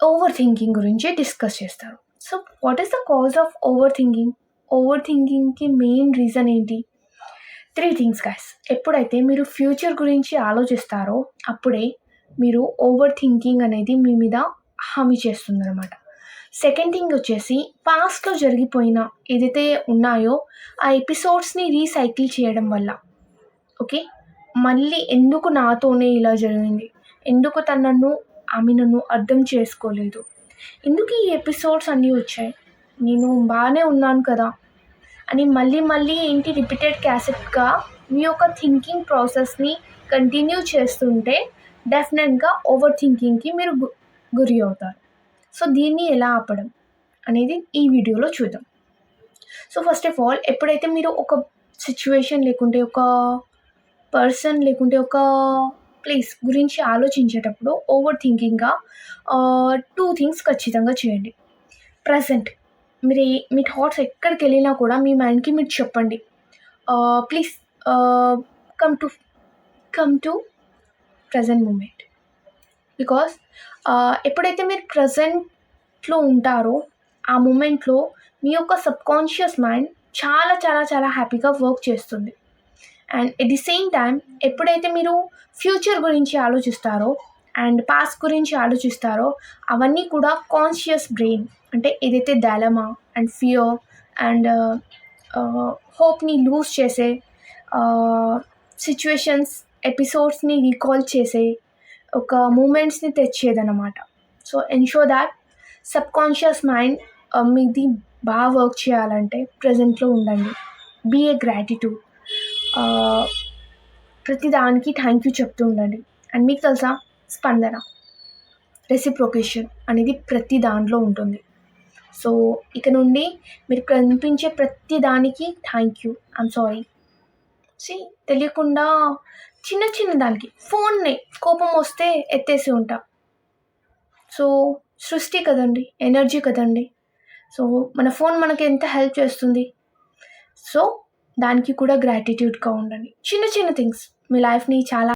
Over thinking గురించి discuss చేస్తారు. So what is the cause of over thinking over థింకింగ్కి main reason ఏంటి? Three things guys ఎప్పుడైతే మీరు future గురించి ఆలోచిస్తారో అప్పుడే మీరు ఓవర్ థింకింగ్ అనేది మీ మీద హామీ చేస్తుందన్నమాట. సెకండ్ థింగ్ వచ్చేసి పాస్ట్లో జరిగిపోయిన ఏదైతే ఉన్నాయో ఆ ఎపిసోడ్స్ని రీసైకిల్ చేయడం వల్ల. ఓకే మళ్ళీ ఎందుకు నాతోనే ఇలా జరిగింది? ఎందుకు తన నన్ను ఆమె నన్ను అర్థం చేసుకోలేదు. ఎందుకు ఈ ఎపిసోడ్స్ అన్నీ వచ్చాయి? నేను బాగానే ఉన్నాను కదా? అని మళ్ళీ మళ్ళీ ఏంటి రిపీటెడ్ క్యాసెట్గా మీ యొక్క థింకింగ్ ప్రాసెస్ని కంటిన్యూ చేస్తుంటే డెఫినెట్గా ఓవర్ థింకింగ్కి మీరు గు గురి అవుతారు. సో దీన్ని ఎలా ఆపడం అనేది ఈ వీడియోలో చూద్దాం. సో ఫస్ట్ ఆఫ్ ఆల్ ఎప్పుడైతే మీరు ఒక సిచ్యువేషన్ లేకుంటే ఒక పర్సన్ లేకుంటే ఒక ప్లేస్ గురించి ఆలోచించేటప్పుడు ఓవర్ థింకింగ్గా టూ థింగ్స్ ఖచ్చితంగా చేయండి. ప్రజెంట్ మీరు మీ థాట్స్ ఎక్కడికి వెళ్ళినా కూడా మీ మైండ్కి మీరు చెప్పండి. Please come to come to present moment because ఎప్పుడైతే మీరు ప్రజెంట్లో ఉంటారో ఆ మూమెంట్లో మీ యొక్క సబ్కాన్షియస్ మైండ్ చాలా చాలా చాలా హ్యాపీగా వర్క్ చేస్తుంది. And at the same time ఎప్పుడైతే మీరు ఫ్యూచర్ గురించి ఆలోచిస్తారో అండ్ పాస్ట్ గురించి ఆలోచిస్తారో అవన్నీ కూడా కాన్షియస్ బ్రెయిన్ అంటే ఏదైతే డైలమా అండ్ ఫియర్ అండ్ హోప్ని లూజ్ చేసే సిచ్యువేషన్స్ ఎపిసోడ్స్ని రీకాల్ చేసే ఒక మూమెంట్స్ని తెచ్చేదన్నమాట. So ensure that sub conscious mind మీది బాగా వర్క్ చేయాలంటే ప్రజెంట్లో ఉండండి. బీ ఏ గ్రాటిట్యూడ్ ప్రతి దానికి థ్యాంక్ యూ చెప్తూ ఉండండి. అండ్ మీకు తెలుసా? స్పందన. రెసిప్రొకేషన్ అనేది ప్రతి దాంట్లో ఉంటుంది. సో ఇక నుండి మీరు కనిపించే ప్రతి దానికి థ్యాంక్ యూ ఐమ్ సారీ సి తెలియకుండా చిన్న చిన్న దానికి ఫోన్నే కోపం వస్తే ఎత్తేసి ఉంటా. సో సృష్టి కదండి ఎనర్జీ కదండి. సో మన ఫోన్ మనకి ఎంత హెల్ప్ చేస్తుంది? సో దానికి కూడా గ్రాటిట్యూడ్గా ఉండండి. చిన్న చిన్న థింగ్స్ మీ లైఫ్ని చాలా